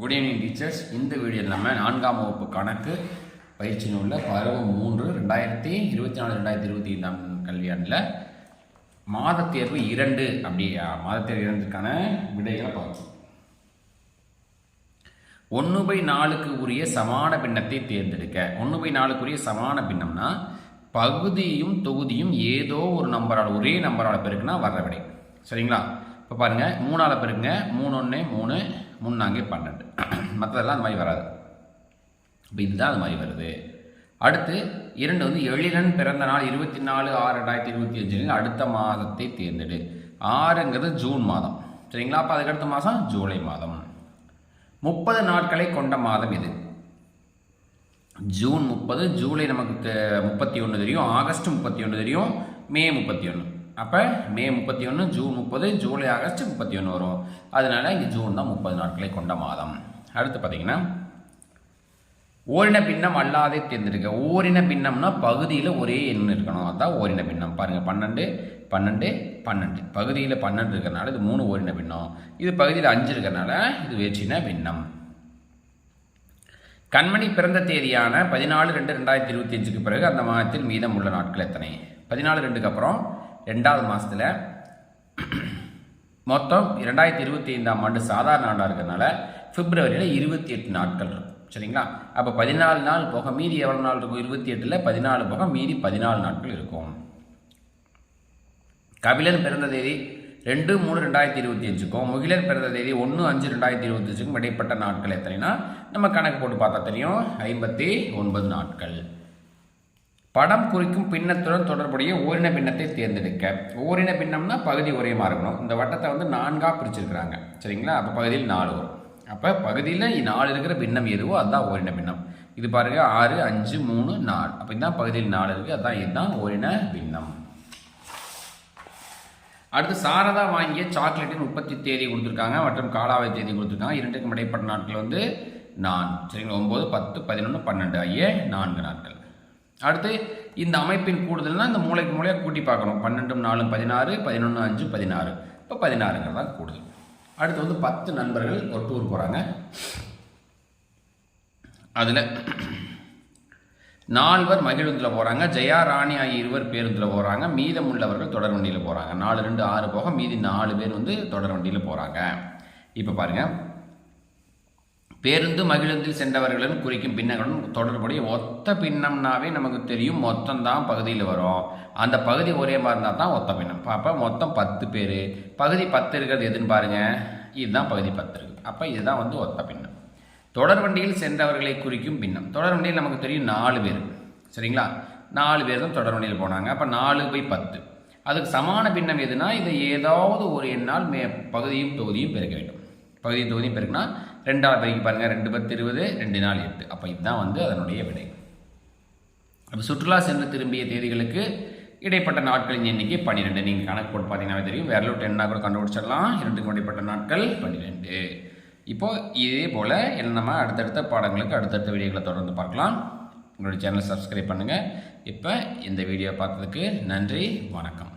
Good evening teachers இந்த வீடியோவில் நம்ம நான்காம் வகுப்பு கணக்கு பயிற்சி நூலில் பருவம் மூன்று ரெண்டாயிரத்தி இருபத்தி நாலு ரெண்டாயிரத்தி இருபத்தி ஐந்தாம் கல்வியாண்டில் மாதத் தேர்வு இரண்டு அப்படி மாதத்தேர்வு இரண்டுக்கான விடைகளை பார்ப்போம். ஒன்று பை நாலுக்கு உரிய சமான பின்னத்தை தேர்ந்தெடுக்க. ஒன்று பை நாலுக்குரிய சமான பின்னம்னா பகுதியும் தொகுதியும் ஏதோ ஒரு நம்பரால் ஒரே நம்பரால் பெருக்குனா வர்ற விடை. சரிங்களா? இப்போ பாருங்கள் மூணால் பெருங்க மூணு ஒன்று மூணு மூணு நான்கு பன்னெண்டு. மற்றதெல்லாம் அந்த மாதிரி வராது. இப்போ இதுதான் அது மாதிரி வருது. அடுத்து இரண்டு வந்து எழிலன் பிறந்த நாள் இருபத்தி நாலு ஆறு ரெண்டாயிரத்தி இருபத்தி அஞ்சு அடுத்த மாதத்தை தேர்ந்தெடு. ஆறுங்கிறது ஜூன் மாதம். சரிங்களா? அப்போ அதுக்கு அடுத்த மாதம் ஜூலை மாதம். முப்பது நாட்களை கொண்ட மாதம் இது. ஜூன் முப்பது ஜூலை நமக்கு முப்பத்தி ஒன்று தெரியும். ஆகஸ்ட் முப்பத்தி ஒன்று தெரியும். மே முப்பத்தி ஒன்று அப்போ மே முப்பத்தி ஒன்று ஜூன் முப்பது ஜூலை ஆகஸ்ட் முப்பத்தி ஒன்று வரும். அதனால இங்கே ஜூன் தான் முப்பது நாட்களை கொண்ட மாதம். அடுத்து பார்த்தீங்கன்னா ஓரின பின்னம் அல்லாதே தேர்ந்தெடுக்க. ஓரின பின்னம்னா பகுதியில் ஒரே எண் இருக்கணும். அதுதான் ஓரின பின்னம். பாருங்கள் பன்னெண்டு பன்னெண்டு பன்னெண்டு. பகுதியில் பன்னெண்டு இருக்கிறனால இது மூணு ஓரின பின்னம். இது பகுதியில் அஞ்சு இருக்கிறனால இது வேற்றின பின்னம். கண்மணி பிறந்த தேதியான பதினாலு ரெண்டு ரெண்டாயிரத்தி இருபத்தி அஞ்சுக்கு பிறகு அந்த மாதத்தில் மீதம் உள்ள நாட்கள் எத்தனை? பதினாலு ரெண்டுக்கு அப்புறம் ரெண்டாவது மாதத்தில் மொத்தம் இரண்டாயிரத்தி இருபத்தி ஐந்தாம் ஆண்டு சாதாரண ஆண்டாக இருக்கிறதுனால பிப்ரவரியில் இருபத்தி எட்டு நாட்கள் இருக்கும். சரிங்களா? அப்போ பதினாலு நாள் போக மீதி எவ்வளோ நாள் இருக்கும்? இருபத்தி எட்டில் பதினாலு போக மீதி பதினாலு நாட்கள் இருக்கும். கபிலன் பிறந்த தேதி ரெண்டு மூணு ரெண்டாயிரத்தி இருபத்தி அஞ்சுக்கும் முகிலன் பிறந்த தேதி ஒன்று அஞ்சு ரெண்டாயிரத்தி இருபத்தி அஞ்சுக்கும் இடைப்பட்ட நாட்கள் எத்தனைனா நம்ம கணக்கு போட்டு பார்த்தா தெரியும் ஐம்பத்தி ஒன்பது நாட்கள். படம் குறிக்கும் பின்னத்துடன் தொடர்புடைய ஓரின பின்னத்தை தேர்ந்தெடுக்க. ஓரின பின்னம்னா பகுதி ஒரே மாதிரி இருக்கணும். இந்த வட்டத்தை வந்து நான்காக பிரிச்சிருக்கிறாங்க. சரிங்களா? அப்போ பகுதியில் நாலு வரும். அப்போ பகுதியில் நாலு இருக்கிற பின்னம் எதுவோ அதுதான் ஓரின பின்னம். இது பாருங்க ஆறு அஞ்சு மூணு நாலு. அப்போ இதுதான் பகுதியில் நாலு இருக்குது அதான் இதுதான் ஓரின பின்னம். அடுத்து சாரதா வாங்கிய சாக்லேட்டின் உற்பத்தி தேதி கொடுத்துருக்காங்க மற்றும் காலாவதி தேதி கொடுத்துருக்காங்க. இரண்டுக்கும் இடைப்பட்ட நாட்கள் வந்து நான் சரிங்களா? ஒம்பது பத்து பதினொன்று பன்னெண்டு. ஆகிய நான்கு நாட்கள். அடுத்து இந்த அமைப்பின் கூடுதல்னால் இந்த மூளைக்கு மூளையாக கூட்டி பார்க்கணும். பன்னெண்டும் நாலும் பதினாறு பதினொன்று அஞ்சு பதினாறு. இப்போ பதினாறுங்கிறது தான் கூடுதல். அடுத்து வந்து பத்து நண்பர்கள் ஒரு டூர் போகிறாங்க அதில் நால்வர் மகிழுந்தில் போகிறாங்க ஜெயா ராணி ஆகிய இருவர் பேருந்தில் போகிறாங்க மீதம் உள்ளவர்கள் தொடர் வண்டியில் போகிறாங்க நாலு ரெண்டு ஆறு போக மீதி நாலு பேர் வந்து தொடர் வண்டியில் போகிறாங்க இப்போ பாருங்கள் பேருந்து மகிழுந்தில் சென்றவர்களும் குறிக்கும் பின்னங்களும் தொடர்புடைய ஒத்த பின்னம்னாவே நமக்கு தெரியும் மொத்தம் தான் பகுதியில் வரும். அந்த பகுதி ஒரே மாதிரி இருந்தால் தான் ஒத்த பின்னம். அப்போ மொத்தம் பத்து பேர். பகுதி பத்து இருக்கிறது எதுன்னு பாருங்கள் இதுதான் பகுதி பத்து இருக்குது. அப்போ இதுதான் வந்து ஒத்த பின்னம். தொடர் வண்டியில் சென்றவர்களை குறிக்கும் பின்னம். தொடர் வண்டியில் நமக்கு தெரியும் நாலு பேர். சரிங்களா? நாலு பேர் தான் தொடர் வண்டியில் போனாங்க. அப்போ நாலு பை பத்து. அதுக்கு சமான பின்னம் எதுனா இதை ஏதாவது ஒரு எண்ணால் மே பகுதியும் தொகுதியும் பெருக்க வேண்டும். பகுதியும் தொகுதியும் பெருக்கினா ரெண்டாவது பெருக்கி பாருங்கள் ரெண்டு பத்து இருபது ரெண்டு நாள் எட்டு. அப்போ இதுதான் வந்து அதனுடைய விடை. அப்போ சுற்றுலா சென்று திரும்பிய தேதிகளுக்கு இடைப்பட்ட நாட்களின் எண்ணிக்கை பன்னிரெண்டு. நீங்கள் கணக்கு போட்டு பார்த்தீங்கன்னா தெரியும். வேற டென்னாக கூட கண்டுபிடிச்சிடலாம். இரண்டுக்கும் இடைப்பட்ட நாட்கள் பன்னிரெண்டு. இப்போது இதே போல் நம்ம அடுத்தடுத்த பாடங்களுக்கு அடுத்தடுத்த வீடியோக்களை தொடர்ந்து பார்க்கலாம். உங்களுடைய சேனலை சப்ஸ்கிரைப் பண்ணுங்கள் இப்போ இந்த வீடியோ பார்த்ததுக்கு நன்றி வணக்கம்.